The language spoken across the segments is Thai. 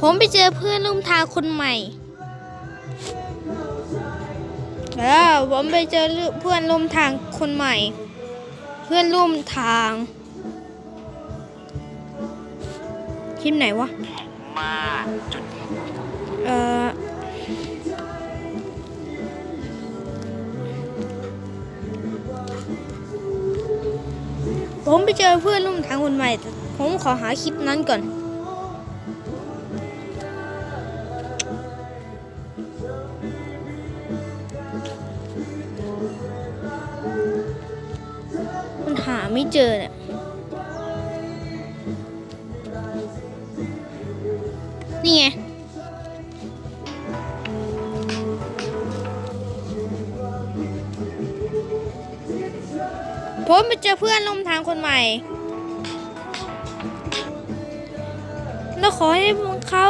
ผมไปเจอเพื่อนร่วมทางคนใหม่แล้วผมไปเจอเพื่อนร่วมทางคนใหม่ เพื่อนร่วมทางคลิปไหนวะ มาจุด เอ่อผมไปเจอเพื่อนร่วมทางคนใหม่ ผมขอหาคลิปนั้นก่อน มันหาไม่เจอเนี่ยนี่ไงผมไปเจอเพื่อนร่วมทางคนใหม่ แล้วขอให้เขา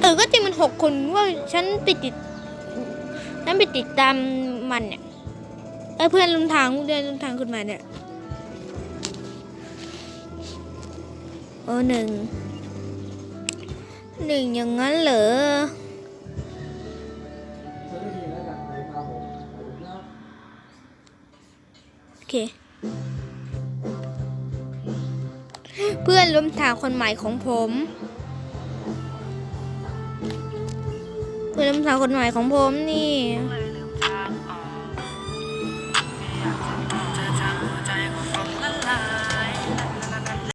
เออก็จริงมันหกคนว่าฉันไปติดฉันไปติดตามมันเนี่ยเออเพื่อนร่วมทางเดินร่วมทางคนใหม่เนี่ยเออหนึ่งหนึ่งอย่างนั้นเหรอโอเค เพื่อนร่วมทางคนใหม่ของผม เพื่อนร่วมทางคนใหม่ของผมนี่